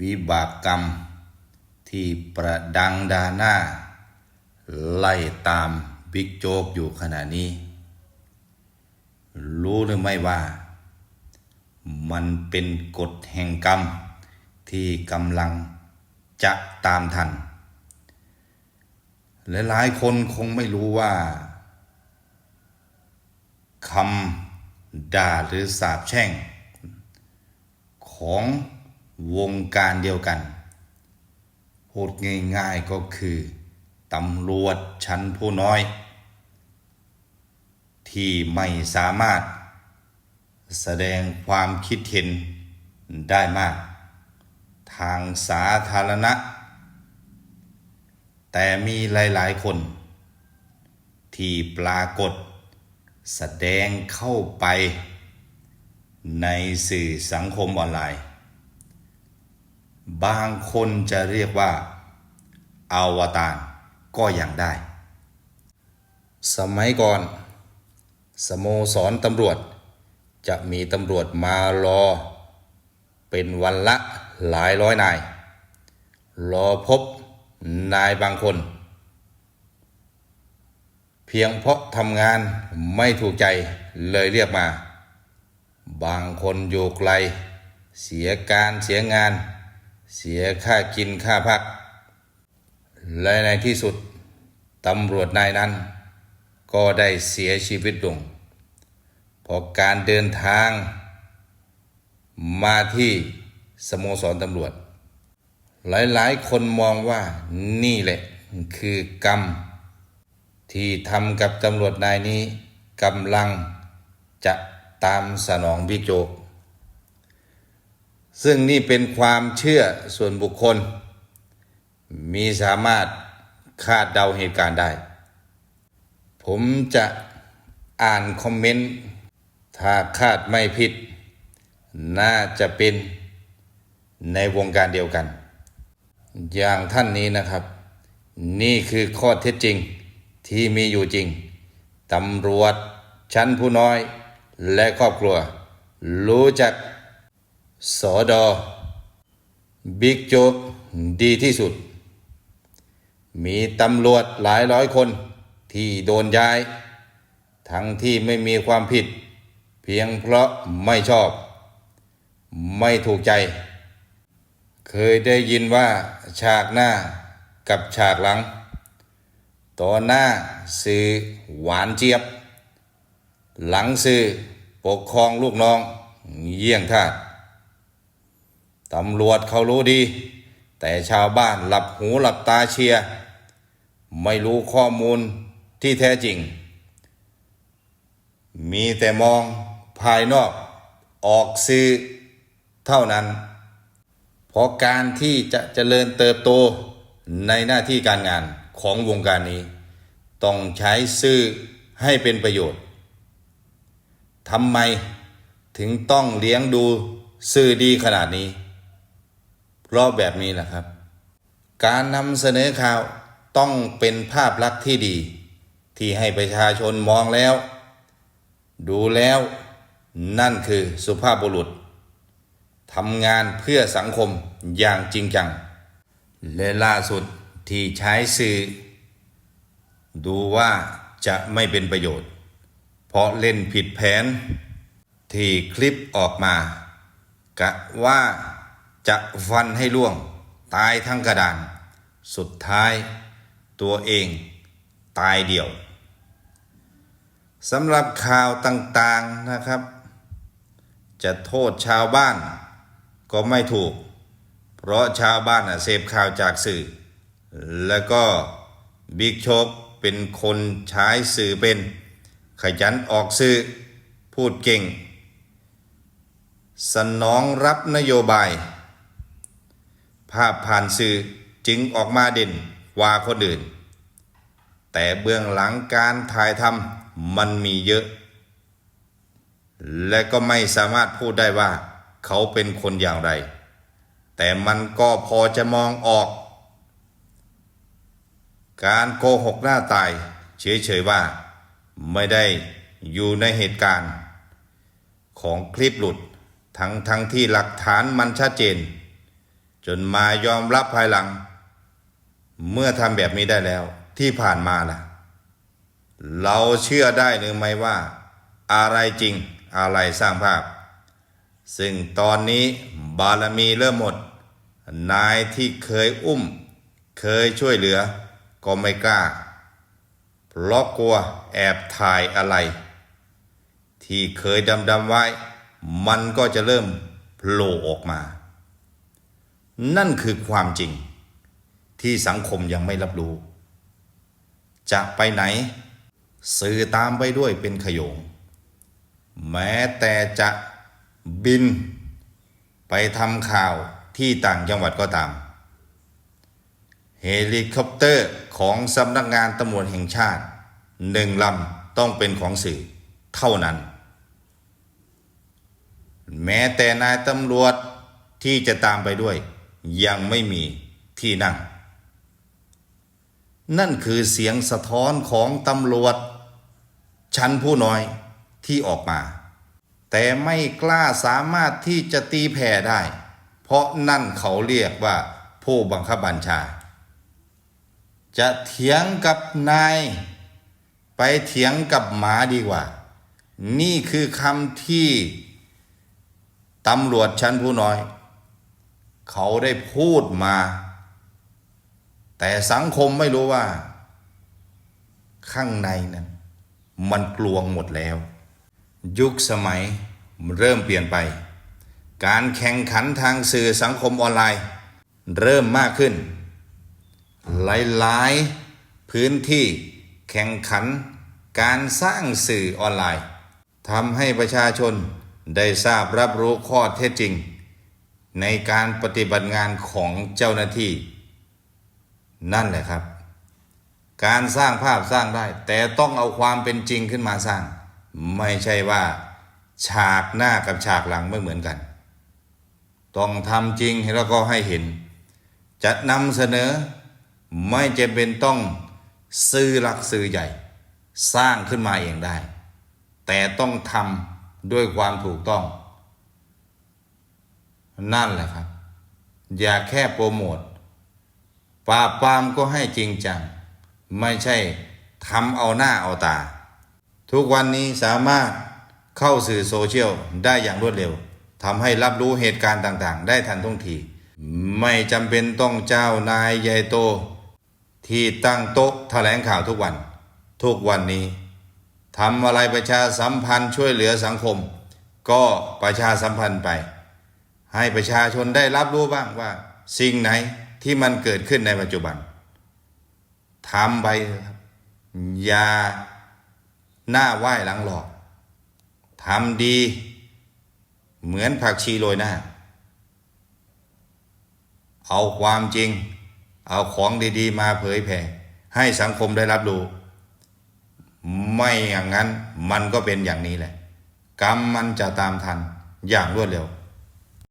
วิบากกรรม ที่ประดังดาหน้า ไล่ตามบิ๊กโจ๊กอยู่ขณะนี้ รู้หรือไม่ว่า มันเป็นกฎแห่งกรรม ที่กำลังจะตามทันและหลายคนคงไม่รู้ว่าคำด่าหรือสาปแช่ง ของ วงการเดียวกันพูดง่ายๆก็คือตำรวจชั้นผู้น้อย ที่ไม่สามารถแสดงความคิดเห็นได้มาก ทางสาธารณะ แต่มีหลายๆคน ที่ปรากฏ แสดงเข้าไปในสื่อสังคมออนไลน์ บางคนจะเรียกว่าอาวตารก็ยังได้ สมัยก่อน สโมสรตำรวจ จะมีตำรวจมารอ เป็นวันละหลายร้อยนาย รอพบนายบางคน เพียงเพราะทำงานไม่ถูกใจเลยเรียกมา บางคนอยู่ไกล เสียการเสียงาน เสียค่ากินค่าพัก และในที่สุดตำรวจนายนั้น ก็ได้เสียชีวิตลงเพราะการเดินทางมาที่สโมสรตำรวจ หลายๆ คนมองว่านี่แหละคือกรรม ที่ทำกับตำรวจนายนี้กำลังจะตามสนองบิ๊กโจ๊ก ซึ่งนี่เป็นความเชื่อส่วนบุคคล มีสามารถคาดเดาเหตุการณ์ได้ ผมจะอ่านคอมเมนต์ ถ้าคาดไม่ผิด น่าจะเป็นในวงการเดียวกัน อย่างท่านนี้นะครับ นี่คือข้อเท็จจริงที่มีอยู่จริงตำรวจชั้นผู้น้อยและครอบครัว รู้จัก สอดอบิ๊กโจ๊กดีที่สุด มีตำรวจหลายร้อยคนที่โดนย้าย ทั้งที่ไม่มีความผิด เพียงเพราะไม่ชอบ ไม่ถูกใจ เคยได้ยินว่าฉากหน้ากับฉากหลัง ตอนหน้าสื่อหวานเจี๊ยบ หลังสื่อปกครองลูกน้องเยี่ยงทาส ตำรวจเขารู้ดี แต่ชาวบ้านหลับหูหลับตาเชียร์ไม่รู้ข้อมูลที่แท้จริง มีแต่มองภายนอกออกสื่อเท่านั้น เพราะการที่จะเจริญเติบโตในหน้าที่การงานของวงการนี้ ต้องใช้สื่อให้เป็นประโยชน์ทำไมถึงต้องเลี้ยงดูสื่อดีขนาดนี้ เพราะแบบนี้แหละครับ การนำเสนอข่าวต้องเป็นภาพลักษณ์ที่ดี ที่ให้ประชาชนมองแล้ว ดูแล้วนั่นคือสุภาพบุรุษทำงานเพื่อสังคมอย่างจริงจัง และล่าสุดที่ใช้สื่อ ดูว่าจะไม่เป็นประโยชน์ เพราะเล่นผิดแผน ที่คลิปออกมากะว่า จะฟันให้ล่วง ตายทั้งกระดาน สุดท้ายตัวเองตายเดี่ยวสำหรับข่าวต่างๆนะครับ จะโทษชาวบ้านก็ไม่ถูก เพราะชาวบ้านเสพข่าวจากสื่อ แล้วก็บิ๊กโชกเป็นคนใช้สื่อเป็น ขยันออกสื่อ พูดเก่ง สนองรับนโยบาย ภาพผ่านสื่อจึงออกมาเด่นกว่าคนอื่น แต่เบื้องหลังการถ่ายทำมันมีเยอะ และก็ไม่สามารถพูดได้ว่า เขาเป็นคนอย่างไร แต่มันก็พอจะมองออก การโกหกหน้าตาย เฉยๆว่า ไม่ได้อยู่ในเหตุการณ์ ของคลิปหลุดทั้งทั้งที่หลักฐานมันชัดเจน จนมายอมรับภายหลัง เมื่อทำแบบนี้ได้แล้ว ที่ผ่านมาล่ะ เราเชื่อได้หรือไม่ว่า อะไรจริงอะไรสร้างภาพ ซึ่งตอนนี้บารมีเริ่มหมด นายที่เคยอุ้ม เคยช่วยเหลือ ก็ไม่กล้าเพราะกลัวแอบถ่ายอะไร ที่เคยดำดำๆไว้ มันก็จะเริ่มโผล่ออกมา นั่นคือความจริง ที่สังคมยังไม่รับรู้ จะไปไหน สื่อตามไปด้วยเป็นขยง แม้แต่จะบิน ไปทำข่าวที่ต่างจังหวัดก็ตาม เฮลิคอปเตอร์ของสำนักงานตำรวจแห่งชาติหนึ่งลำต้องเป็นของสื่อเท่านั้น แม้แต่นายตำรวจที่จะตามไปด้วย ยังไม่มีที่นั่ง นั่นคือเสียงสะท้อนของตำรวจ ชั้นผู้น้อยที่ออกมา แต่ไม่กล้าสามารถที่จะตีแผ่ได้ เพราะนั่นเขาเรียกว่าผู้บังคับบัญชา จะเถียงกับนาย ไปเถียงกับหมาดีกว่า นี่คือคำที่ตำรวจชั้นผู้น้อย เขาได้พูดมา แต่สังคมไม่รู้ว่า ข้างในนั้นมันกลวงหมดแล้ว ยุคสมัยเริ่มเปลี่ยนไป การแข่งขันทางสื่อสังคมออนไลน์ เริ่มมากขึ้น หลายๆพื้นที่แข่งขันการสร้างสื่อออนไลน์ทำให้ประชาชนได้ทราบรับรู้ข้อเท็จจริง ในการปฏิบัติงานของเจ้าหน้าที่ นั่นแหละครับ การสร้างภาพสร้างได้ แต่ต้องเอาความเป็นจริงขึ้นมาสร้าง ไม่ใช่ว่า ฉากหน้ากับฉากหลังไม่เหมือนกัน ต้องทำจริงแล้วก็ให้เห็น จะนำเสนอไม่จะเป็นต้องซื้อหลักซื้อใหญ่ สร้างขึ้นมาเองได้ แต่ต้องทำด้วยความถูกต้อง นั่นแหละครับ อย่าแค่โปรโมทปราบปรามก็ให้จริงจัง ไม่ใช่ทำเอาหน้าเอาตา ทุกวันนี้สามารถเข้าสื่อโซเชียลได้อย่างรวดเร็วทำให้รับรู้เหตุการณ์ต่างๆ ได้ทันท่วงที ไม่จำเป็นต้องเจ้านายใหญ่โต ที่ตั้งโต๊ะแถลงข่าวทุกวัน ทุกวันนี้ทำอะไรประชาสัมพันธ์ช่วยเหลือสังคม ก็ประชาสัมพันธ์ไป ให้ประชาชนได้รับรู้บ้างว่า สิ่งไหนที่มันเกิดขึ้นในปัจจุบันทำไปครับอย่าหน้าไหว้หลังหลอกทำดี เหมือนผักชีโรยหน้า เอาความจริง เอาของดีๆ มาเผยแผ่ ให้สังคมได้รับรู้ ไม่อย่างนั้นมันก็เป็นอย่างนี้แหละ กรรมมันจะตามทันอย่างรวดเร็ว